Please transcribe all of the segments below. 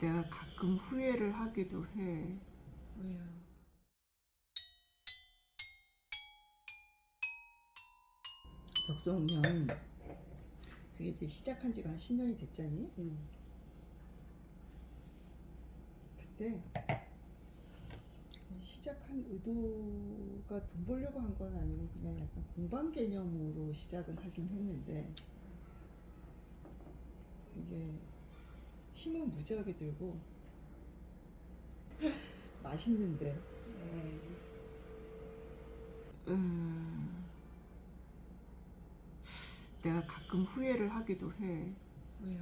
내가 가끔 후회를 하기도 해. 왜요? 벽성년 그게 이제 시작한 지가 한 10년이 됐잖니? 음. 그때 시작한 의도가 돈 벌려고 한 건 아니고 그냥 약간 공방 개념으로 시작은 하긴 했는데 이게 힘은 무지하게 들고 맛있는데 네. 음, 내가 가끔 후회를 하기도 해. 왜요?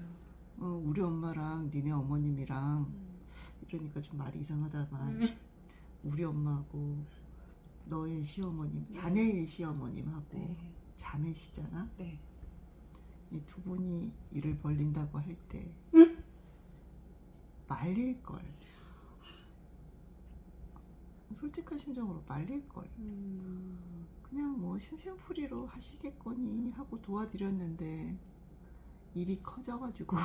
어, 우리 엄마랑 니네 어머님이랑 음. 이러니까 좀 말이 이상하다만 음. 우리 엄마하고 너의 시어머님, 자네의 시어머님하고 네. 자매시잖아. 네. 이 두 분이 일을 벌린다고 할때 말릴 걸. 솔직한 심정으로 말릴 걸. 음. 그냥 뭐 심심풀이로 하시겠거니 하고 도와드렸는데 일이 커져가지고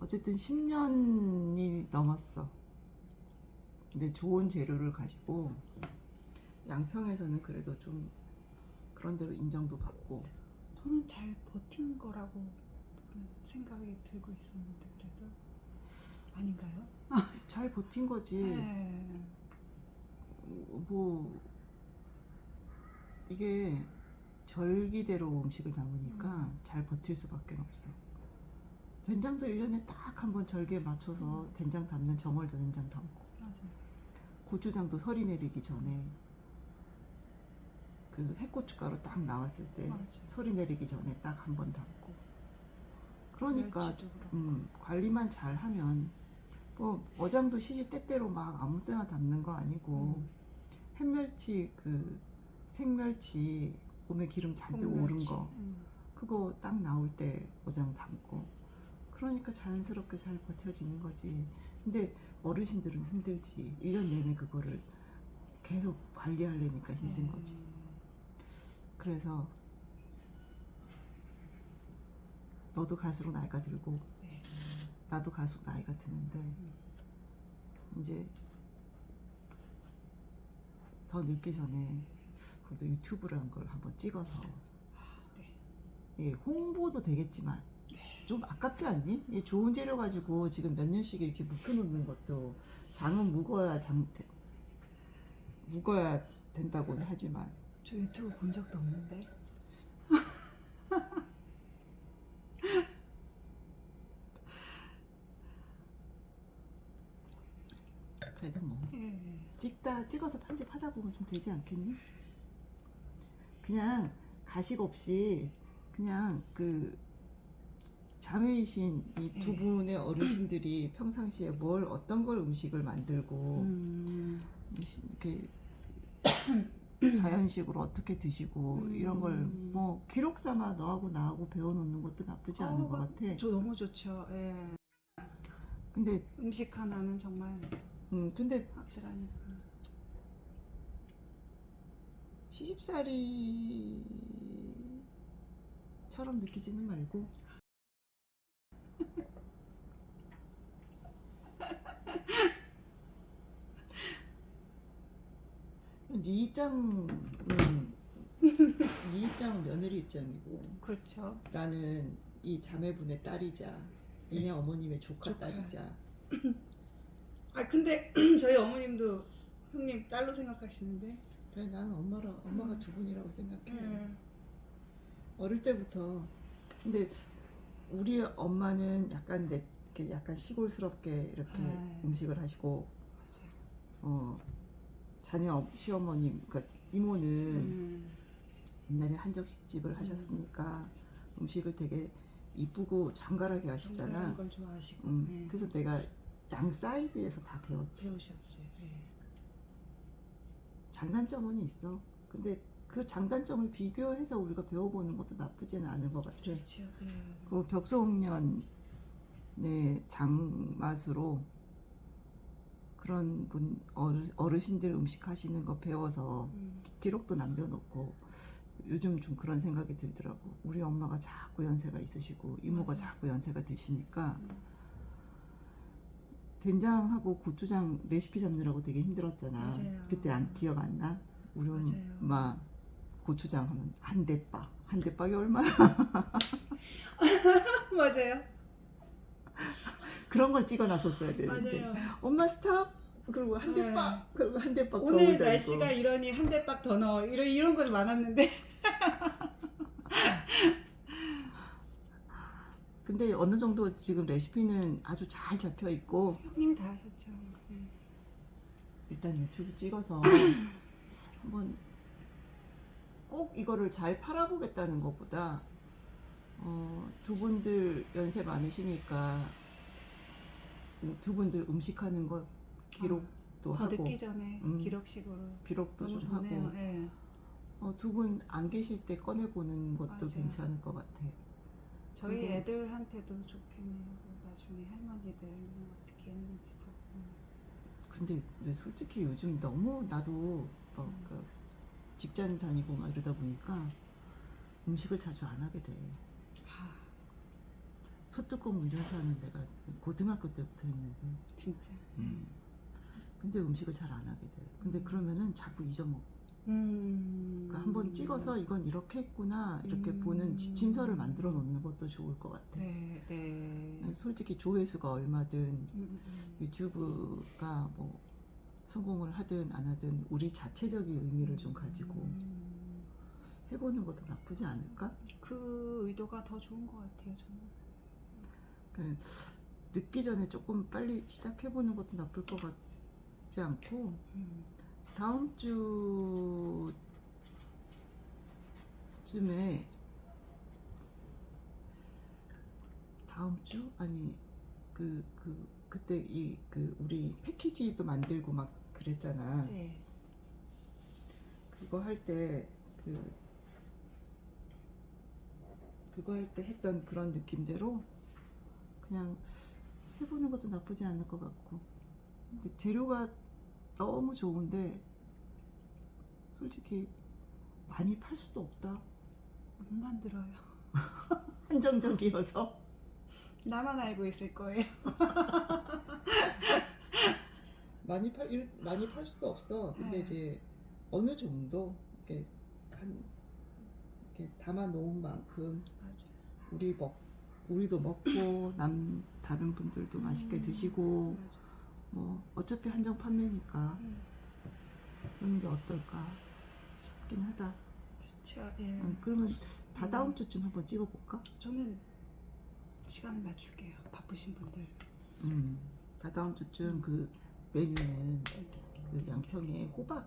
어쨌든 10년이 넘었어. 근데 좋은 재료를 가지고 양평에서는 그래도 좀 그런 대로 인정도 받고 저는 잘 버틴 거라고 생각이 들고 있었는데 그래도 아닌가요? 잘 버틴 거지. 네. 뭐 이게 절기대로 음식을 담으니까 음. 잘 버틸 수밖에 없어. 된장도 1년에 딱 한 번 절기에 맞춰서 음. 된장 담는 정월도 된장 담고 맞아요. 고추장도 설이 내리기 전에 그 해고춧가루 딱 나왔을 때 맞아요. 설이 내리기 전에 딱 한 번 담고 그러니까. 음, 관리만 잘 하면 뭐 어장도 시시 때때로 막 아무 때나 담는 거 아니고 음. 햇멸치 그 생멸치 몸에 기름 잔뜩 오른 콩멸치. 거 음. 그거 딱 나올 때 어장 담고 그러니까 자연스럽게 잘 버텨지는 거지 근데 어르신들은 힘들지 1년 내내 그거를 계속 관리하려니까 힘든 네. 거지 그래서 너도 갈수록 나이가 들고 네. 나도 갈수록 나이가 드는데 이제 더 늙기 전에 그래도 유튜브라는 걸 한번 찍어서 네. 예, 홍보도 되겠지만 좀 아깝지 않니? 이 좋은 재료 가지고 지금 몇 년씩 이렇게 묵혀놓는 것도 장은 묵어야 장 되- 묵어야 된다고는 하지만 저 유튜브 본 적도 없는데. 그래도 뭐 예. 찍다 찍어서 편집하다 보면 좀 되지 않겠니? 그냥 가식 없이 그냥 그 자매이신 이 두 예. 분의 어르신들이 평상시에 뭘 어떤 걸 음식을 만들고 음. 이렇게 자연식으로 어떻게 드시고 음. 이런 걸 뭐 기록 삼아 너하고 나하고 배워놓는 것도 나쁘지 않은 어, 것 같아. 저 너무 좋죠. 예. 근데 음식 하나는 정말 음 근데 확실하니까. 시집살이처럼 느끼지는 말고 네 입장은 네 입장은 며느리 입장이고 그렇죠. 나는 이 자매분의 딸이자 니네 어머님의 조카 조카. 딸이자 아 근데 저희 어머님도 형님 딸로 생각하시는데. 그래 나는 엄마라 엄마가 음. 두 분이라고 생각해 예. 어릴 때부터 근데 우리 엄마는 약간 내 이렇게 약간 시골스럽게 이렇게 네. 음식을 하시고 맞아요. 어 어- 시어머님 그러니까 이모는 음. 옛날에 한정식 집을 하셨으니까 음식을 되게 이쁘고 장갈하게 하시잖아. 정갈한 걸 좋아하시고. 음, 예. 그래서 내가 양 사이드에서 다 배웠지. 배우셨지. 예. 장단점은 있어. 근데 그 장단점을 비교해서 우리가 배워보는 것도 나쁘지는 않은 것 같아. 좋지요. 예. 그 벽소홍련의 장맛으로 그런 분 어르, 어르신들 음식 하시는 거 배워서 음. 기록도 남겨놓고 요즘 좀 그런 생각이 들더라고. 우리 엄마가 자꾸 연세가 있으시고 이모가 맞아. 자꾸 연세가 드시니까 음. 된장하고 고추장 레시피 잡느라고 되게 힘들었잖아. 맞아요. 그때 안 기억 안 나? 우리. 엄마 고추장 하면 한 대박. 한 대박이 얼마나 맞아요. 그런 걸 찍어 놨었어야 되는데. 맞아요. 엄마 스탑. 그리고 한 네. 대박. 그리고 한 대박 오늘. 날씨가 이러니 한 대박 더 넣어. 이런 이런 거 많았는데. 근데 어느 정도 지금 레시피는 아주 잘 잡혀 있고 형님 다 하셨죠. 네. 일단 유튜브 찍어서 한번 꼭 이거를 잘 팔아보겠다는 것보다 어, 두 분들 연세 많으시니까 두 분들 음식하는 것 기록도 더 하고 늦기 전에 음. 기록식으로 기록도 너무 좀 좋네요. 하고 예. 어, 두 분 안 계실 때 꺼내 보는 것도 맞아요. 괜찮을 것 같아. 저희 그리고- 애들한테도 좋겠네요. 나중에 할머니들 어떻게 했는지 보고. 근데, 근데 솔직히 요즘 너무 나도 뭐그 직장 다니고 막 이러다 보니까 음식을 자주 안 하게 돼. 아 소뚜껑 운전사하는 데가 고등학교 때부터 했는데 진짜. 음. 근데 음식을 잘 안 하게 돼. 근데 그러면은 자꾸 잊어먹어. 음. 그러니까 한번 찍어서 이건 이렇게 했구나 이렇게 음. 보는 지침서를 만들어 놓는 것도 좋을 것 같아. 네, 네. 솔직히 조회수가 얼마든 음, 음, 음. 유튜브가 뭐 성공을 하든 안 하든 우리 자체적인 의미를 좀 가지고 음. 해보는 것도 나쁘지 않을까? 그 의도가 더 좋은 것 같아요. 저는. 그러니까 늦기 전에 조금 빨리 시작해보는 것도 나쁠 것 같지 않고 음. 다음 주쯤에 다음 주 아니 그그 그, 때 이 그 우리 패키지도 만들고 막 그랬잖아. 네. 그거 할 때 그 그거 할 때 했던 그런 느낌대로 그냥 해보는 것도 나쁘지 않을 것 같고 근데 재료가 너무 좋은데 솔직히 많이 팔 수도 없다 못 만들어요. 한정적이어서 나만 알고 있을 거예요. 많이 팔 이렇- 많이 팔 수도 없어 근데 네. 이제 어느 정도 이렇게 한 이렇게 담아 놓은 만큼 맞아. 우리 먹 우리도 먹고 남 다른 분들도 맛있게 음. 드시고 맞아. 뭐 어차피 한정 판매니까 음. 그런 게 어떨까 싶긴 하다. 좋죠. 예. 음, 그러면 다 음. 다음 주쯤 한번 찍어볼까? 저는 시간 맞출게요. 바쁘신 분들. 음, 다 다음 주쯤 그 메뉴는 그 양평에 호박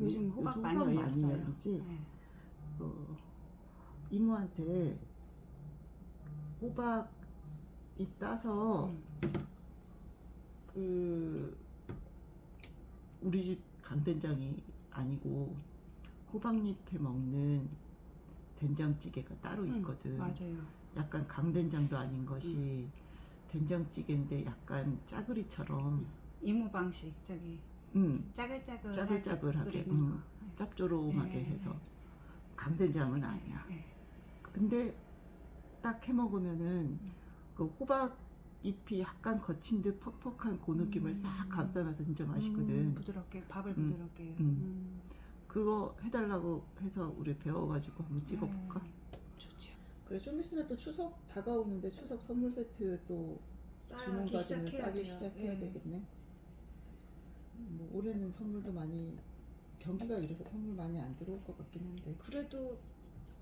요즘 호박 많이 열렸어요. 열리지? 네. 그 이모한테 호박 잎 따서 음. 그 우리 집 강된장이 아니고 호박잎 해 먹는 된장찌개가 따로 음, 있거든. 맞아요. 약간 강된장도 아닌 것이 된장찌개인데 약간 짜글이처럼 이모 방식 저기 음, 짜글짜글 짜글짜글하게, 음. 거. 짭조름하게 네. 해서 강된장은 아니야. 네. 근데 딱 해 먹으면은 그 호박 잎이 약간 거친 듯 퍽퍽한 그 느낌을 음. 싹 감싸면서 진짜 맛있거든. 음, 부드럽게 밥을 음, 부드럽게. 음. 음. 그거 해달라고 해서 우리 배워가지고 한번 찍어볼까? 네. 좋죠. 그래 좀 있으면 또 추석 다가오는데 추석 선물 세트 또 주문 싸기 받으면 시작해야 싸기 돼요. 시작해야 네. 되겠네. 뭐 올해는 선물도 많이 경기가 이래서 선물 많이 안 들어올 것 같긴 한데 그래도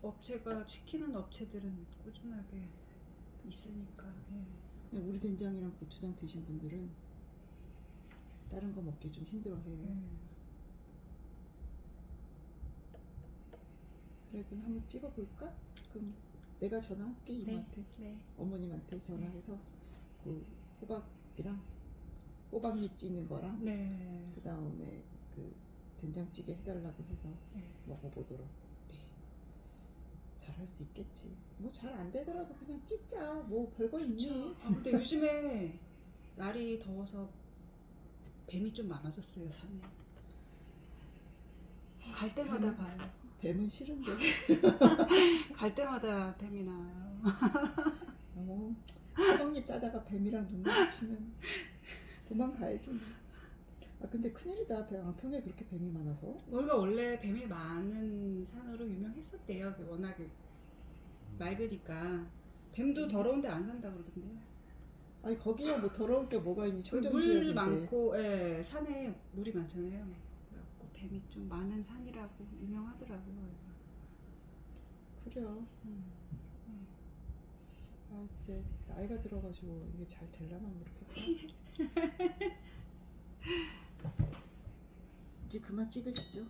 업체가 시키는 업체들은 꾸준하게 있으니까. 예. 그냥 우리 된장이랑 고추장 드신 분들은 다른 거 먹기 좀 힘들어해. 예. 그래 그럼 한번 찍어볼까? 그럼 내가 전화할게 이모한테 네. 어머님한테 전화해서 그 호박이랑 호박잎 찌는 거랑 네. 그 다음에 그 된장찌개 해달라고 해서 네. 먹어보도록 네. 잘할 수 있겠지 뭐 잘 안 되더라도 그냥 찍자 뭐 별거 있니 아, 근데 요즘에 날이 더워서 뱀이 좀 많아졌어요 산에. 갈 때마다 봐요. 뱀은 싫은데. 갈 때마다 뱀이 나와요. 어, 호박잎 따다가 뱀이랑 눈 마주치면 도망가야지. 뭐. 아 근데 큰일이다. 배양평에 그렇게 뱀이 많아서. 여기가 원래 뱀이 많은 산으로 유명했었대요. 그 워낙에 맑으니까 뱀도 더러운데 안 산다 그러던데요. 아니 거기야 뭐 더러울 게 뭐가 있니 물 청정지역인데. 많고, 예, 산에 물이 많잖아요. 뱀이 좀 많은 산이라고 유명하더라고요. 그래요. 음. 아 이제 나이가 들어가지고 이게 잘 될라나 모르겠다. 이제 그만 찍으시죠.